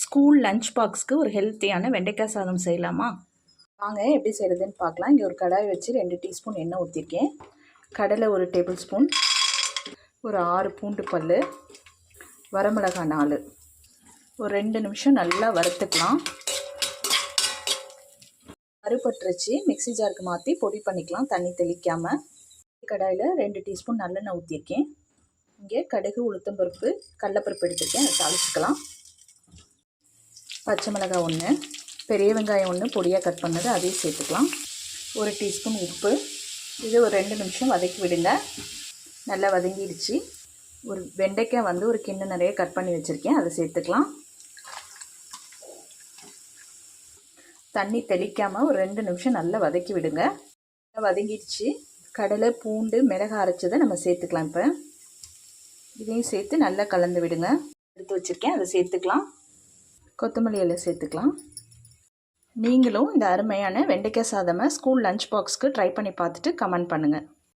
School lunch பாக்ஸ்க்கு ஒரு ஹெல்த்தியான வெண்டைக்காய் சாதம் செய்யலாமா? வாங்க எப்படி செய்கிறதுன்னு பார்க்கலாம். இங்கே ஒரு கடாய் வச்சு ரெண்டு டீஸ்பூன் எண்ணெய் ஊற்றிருக்கேன் கடலை ஒரு டேபிள் ஸ்பூன் ஒரு ஆறு பூண்டு பல் வரமிளகாய் நாலு. ஒரு ரெண்டு நிமிஷம் நல்லா வறுத்துக்கலாம். அறுபட்டுருச்சு மிக்ஸி ஜாருக்கு மாற்றி பொடி பண்ணிக்கலாம் தண்ணி தெளிக்காமல் கடாயில் ரெண்டு டீஸ்பூன் நல்லெண்ணெய் ஊற்றிருக்கேன் இங்கே கடுகு உளுத்தம்பருப்பு கடலப்பருப்பு எடுத்துருக்கேன். அதை தாளிச்சுக்கலாம். பச்சை மிளகாய் ஒன்று பெரிய வெங்காயம் ஒன்று பொடியாக கட் பண்ணது அதையும் சேர்த்துக்கலாம். ஒரு டீஸ்பூன் உப்பு. இது ஒரு ரெண்டு நிமிஷம் வதக்கி விடுங்க. நல்லா வதங்கிடுச்சு. ஒரு வெண்டைக்காய் வந்து ஒரு கிண்ணம் நிறைய கட் பண்ணி வச்சுருக்கேன். அதை சேர்த்துக்கலாம். தண்ணி தெளிக்காமல் ஒரு ரெண்டு நிமிஷம் நல்லா வதக்கி விடுங்க. வதங்கிடுச்சு. கடலை பூண்டு மிளகாய் அரைச்சதை நம்ம சேர்த்துக்கலாம் இப்போ. இதையும் சேர்த்து நல்லா கலந்து விடுங்க. எடுத்து வச்சுருக்கேன். அதை சேர்த்துக்கலாம். கொத்தமல்லி இலை சேர்த்துக்கலாம். நீங்களும் இந்த அருமையான வெண்டைக்காய் சாதமை ஸ்கூல் லஞ்ச் பாக்ஸ்க்கு ட்ரை பண்ணி பார்த்துட்டு கமெண்ட் பண்ணுங்கள்